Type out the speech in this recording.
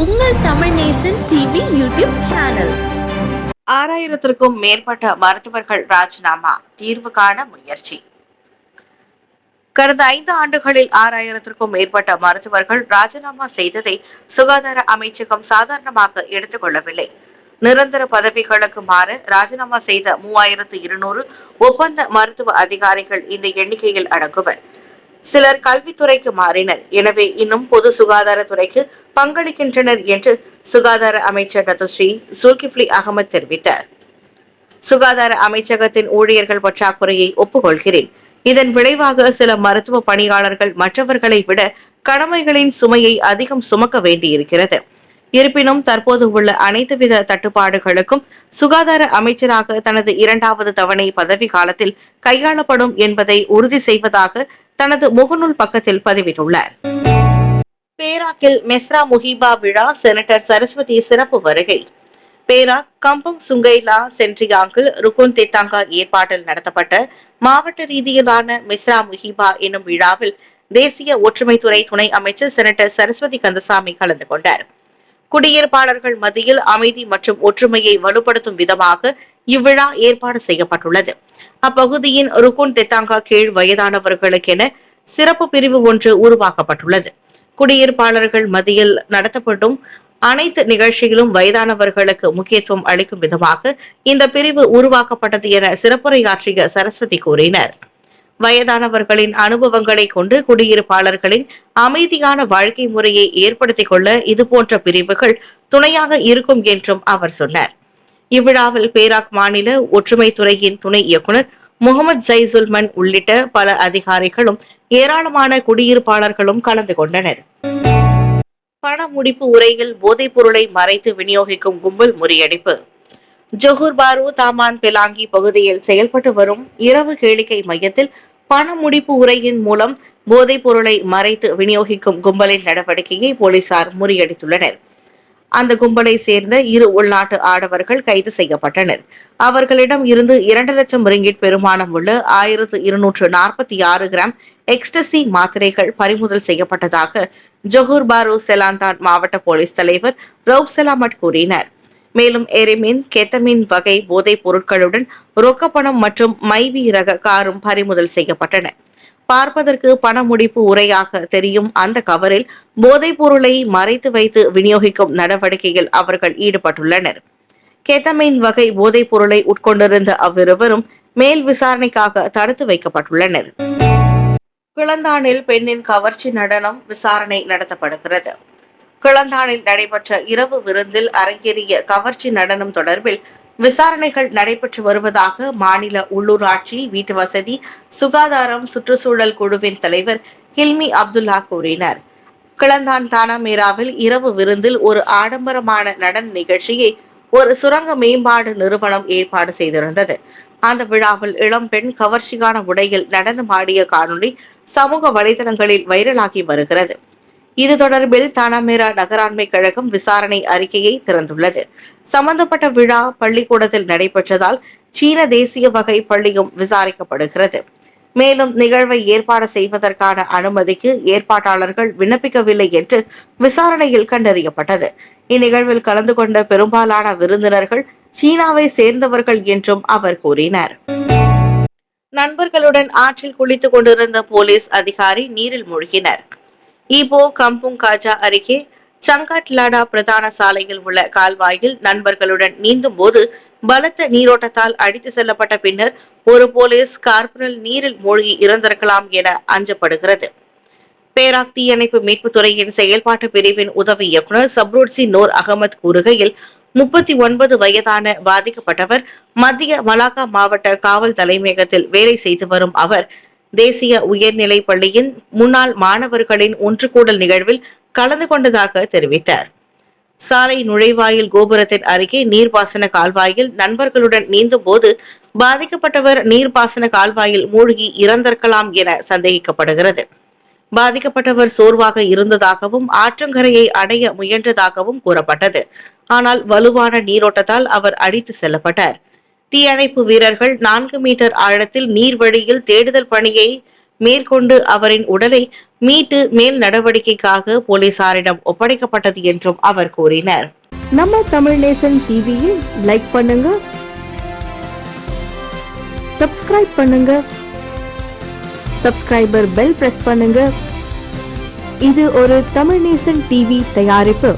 உங்கள் Tamil Nesan TV YouTube channel ஆறாயிரத்திற்கும் மேற்பட்ட மருத்துவர்கள் ராஜினாமா தீர்வு காண முயற்சி. கடந்த ஐந்து ஆண்டுகளில் ஆறாயிரத்திற்கும் மேற்பட்ட மருத்துவர்கள் ராஜினாமா செய்ததை சுகாதார அமைச்சகம் சாதாரணமாக எடுத்துக் கொள்ளவில்லை நிரந்தர பதவிகளுக்கு மாற ராஜினாமா செய்த மூவாயிரத்து இருநூறு ஒப்பந்த மருத்துவ அதிகாரிகள் இந்த எண்ணிக்கையில் அடங்குவர். சிலர் கல்வித்துறைக்கு மாறினர். எனவே இன்னும் பொது சுகாதாரத்துறைக்கு பங்களிக்கின்றனர் என்று சுகாதார அமைச்சர் டத்துஸ்ரீ சுல்கிஃப்லி அகமது தெரிவித்தார். சுகாதார அமைச்சகத்தின் ஊழியர்கள் பற்றாக்குறையை ஒப்புக்கொள்கிறேன். இதன் விளைவாக சில மருத்துவ பணியாளர்கள் மற்றவர்களை விட கடமைகளின் சுமையை அதிகம் சுமக்க வேண்டியிருக்கிறது. இருப்பினும் தற்போது உள்ள அனைத்து வித தட்டுப்பாடுகளுக்கும் சுகாதார அமைச்சராக தனது இரண்டாவது தவணை பதவி காலத்தில் கையாளப்படும் என்பதை உறுதி செய்வதாக தனது முகநூல் பக்கத்தில் பதிவிட்டுள்ளார். பேராக்கில் மெஸ்ரா முஹிபா விழா செனட்டர் சரஸ்வதி சிறப்பு வருகை. பேராக் கம்பம் சுங்கைலா சென்ட்ரியாங்கில் ருகுன் தேத்தாங்கா ஏற்பாட்டில் நடத்தப்பட்ட மாவட்ட ரீதியிலான மிஸ்ரா முஹிபா என்னும் விழாவில் தேசிய ஒற்றுமைத்துறை துணை அமைச்சர் செனட்டர் சரஸ்வதி கந்தசாமி கலந்து கொண்டார். குடியிருப்பாளர்கள் மத்தியில் அமைதி மற்றும் ஒற்றுமையை வலுப்படுத்தும் விதமாக இவ்விழா ஏற்பாடு செய்யப்பட்டுள்ளது. அப்பகுதியின் ருகுன் தெத்தாங்கா கீழ் வயதானவர்களுக்கென சிறப்பு பிரிவு ஒன்று உருவாக்கப்பட்டுள்ளது. குடியிருப்பாளர்கள் மத்தியில் நடத்தப்படும் அனைத்து நிகழ்ச்சியிலும் வயதானவர்களுக்கு முக்கியத்துவம் அளிக்கும் விதமாக இந்த பிரிவு உருவாக்கப்பட்டது என சிறப்புரையாற்றிய சரஸ்வதி கூறினர். வயதானவர்களின் அனுபவங்களை கொண்டு குடியிருப்பாளர்களின் அமைதியான வாழ்க்கை முறையை ஏற்படுத்திக் கொள்ள இதுபோன்ற பிரிவுகள் துணையாக இருக்கும் என்றும் அவர் சொன்னார். இவ்விழாவில் பேராக் மாநில ஒற்றுமைத்துறையின் துணை இயக்குனர் முகமது ஜைசுல்மன் உள்ளிட்ட பல அதிகாரிகளும் ஏராளமான குடியிருப்பாளர்களும் கலந்து கொண்டனர். பண முடிப்பு உரையில் போதைப் பொருளை மறைத்து விநியோகிக்கும் கும்பல் முறியடிப்பு. ஜொஹூர் பாரு தாமான் பிலாங்கி பகுதியில் செயல்பட்டு வரும் இரவு கேளிக்கை மையத்தில் பண முடிப்பு உரையின் மூலம் போதைப் பொருளை மறைத்து விநியோகிக்கும் கும்பலின் நடவடிக்கையை போலீசார் முறியடித்துள்ளனர். அந்த கும்பலை சேர்ந்த இரு உள்நாட்டு ஆடவர்கள் கைது செய்யப்பட்டனர். அவர்களிடம் இருந்து இரண்டு லட்சம் ரிங்கிட் பெருமானம் உள்ள ஆயிரத்து இருநூற்று நாற்பத்தி ஆறு கிராம் எக்ஸ்டசி மாத்திரைகள் பறிமுதல் செய்யப்பட்டதாக ஜொஹூர் பாரு செலாந்தான் மாவட்ட போலீஸ் தலைவர் ரவுப் செலாமட் கூறினார். மேலும் எரிமின் கெத்தமின் வகை போதைப் பொருட்களுடன் ரொக்கப்பணம் மற்றும் மைவி ரக காரும் பறிமுதல் செய்யப்பட்டன. பார்ப்பதற்கு பண முடிப்பு உரையாக தெரியும். அந்த கவரில் போதைப் பொருளை மறைத்து வைத்து விநியோகிக்கும் நடவடிக்கையில் அவர்கள் ஈடுபட்டுள்ளனர். கெத்தமைன் வகை போதைப் பொருளை உட்கொண்டிருந்த அவ்விருவரும் மேல் விசாரணைக்காக தடுத்து வைக்கப்பட்டுள்ளனர். கிளந்தானில் பெண்ணின் கவர்ச்சி நடனம் விசாரணை நடத்தப்படுகிறது. கிளந்தானில் நடைபெற்ற இரவு விருந்தில் அரங்கேறிய கவர்ச்சி நடனம் தொடர்பில் விசாரணைகள் நடைபெற்று வருவதாக மாநில உள்ளூராட்சி வீட்டு வசதி சுகாதாரம் சுற்றுச்சூழல் குழுவின் தலைவர் ஹில்மி அப்துல்லா கூறினார். கிளந்தான் தானாமேராவில் இரவு விருந்தில் ஒரு ஆடம்பரமான நடன நிகழ்ச்சியை ஒரு சுரங்க மேம்பாடு நிறுவனம் ஏற்பாடு செய்திருந்தது. அந்த விழாவில் இளம் பெண் கவர்ச்சியான உடையில் நடனமாடிய காணொளி சமூக வலைதளங்களில் வைரலாகி வருகிறது. இது தொடர்பில் தானாமேரா நகராண்மை கழகம் விசாரணை அறிக்கையை திறந்துள்ளது. சம்பந்தப்பட்ட விழா பள்ளிக்கூடத்தில் நடைபெற்றதால் சீன தேசிய வகை பள்ளியும் விசாரிக்கப்படுகிறது. மேலும் நிகழ்வை ஏற்பாடு செய்வதற்கான அனுமதிக்கு ஏற்பாட்டாளர்கள் விண்ணப்பிக்கவில்லை என்று விசாரணையில் கண்டறியப்பட்டது. இந்நிகழ்வில் கலந்து கொண்ட பெரும்பாலான விருந்தினர்கள் சீனாவை சேர்ந்தவர்கள் என்றும் அவர் கூறினார். நண்பர்களுடன் ஆற்றில் குளித்துக் கொண்டிருந்த போலீஸ் அதிகாரி நீரில் மூழ்கினர். ஈபோ கம்புங் காஜா அருகே சங்காட் லாடா பிரதான சாலையில் உள்ள கால்வாயில் நண்பர்களுடன் நீந்தும் போது பலத்த நீரோட்டத்தால் அடித்து செல்லப்பட்ட பின்னர் ஒரு போலீஸ் கார்பரல் நீரில் மூழ்கி இறந்திருக்கலாம் என அஞ்சப்படுகிறது. பேராக் தீயணைப்பு மீட்புத் துறையின் செயல்பாட்டு பிரிவின் உதவி இயக்குநர் சப்ரூட்சி நூர் அகமது கூறுகையில் முப்பத்தி ஒன்பது வயதான பாதிக்கப்பட்டவர் மத்திய மலாக்கா மாவட்ட காவல் தலைமையகத்தில் வேலை செய்து வரும் அவர் தேசிய உயர்நிலை பள்ளியின் முன்னாள் மாணவர்களின் ஒன்று கூடல் நிகழ்வில் கலந்து கொண்டதாக தெரிவித்தார். சாலை நுழைவாயில் கோபுரத்தின் அருகே நீர்ப்பாசன கால்வாயில் நண்பர்களுடன் நீந்தும் போது பாதிக்கப்பட்டவர் நீர்ப்பாசன கால்வாயில் மூழ்கி இறந்திருக்கலாம் என சந்தேகிக்கப்படுகிறது. பாதிக்கப்பட்டவர் சோர்வாக இருந்ததாகவும் ஆற்றங்கரையை அடைய முயன்றதாகவும் கூறப்பட்டது. ஆனால் வலுவான நீரோட்டத்தால் அவர் அடித்து செல்லப்பட்டார். தீயணைப்பு வீரர்கள் நான்கு மீட்டர் ஆழத்தில் நீர் வழியில் தேடுதல் பணியை மேற்கொண்டு அவரின் உடலை மீட்டு மேல் நடவடிக்கைக்காக போலீசாரிடம் ஒப்படைக்கப்பட்டது என்றும் அவர் கூறினார். நம்ம தமிழ் நேசன் டிவியை லைக் பண்ணுங்க. சப்ஸ்கிரைப் பண்ணுங்க. சப்ஸ்கிரைபர் பெல் பிரஸ் பண்ணுங்க. இது ஒரு தமிழ் நேசன் டிவி தயாரிப்பு.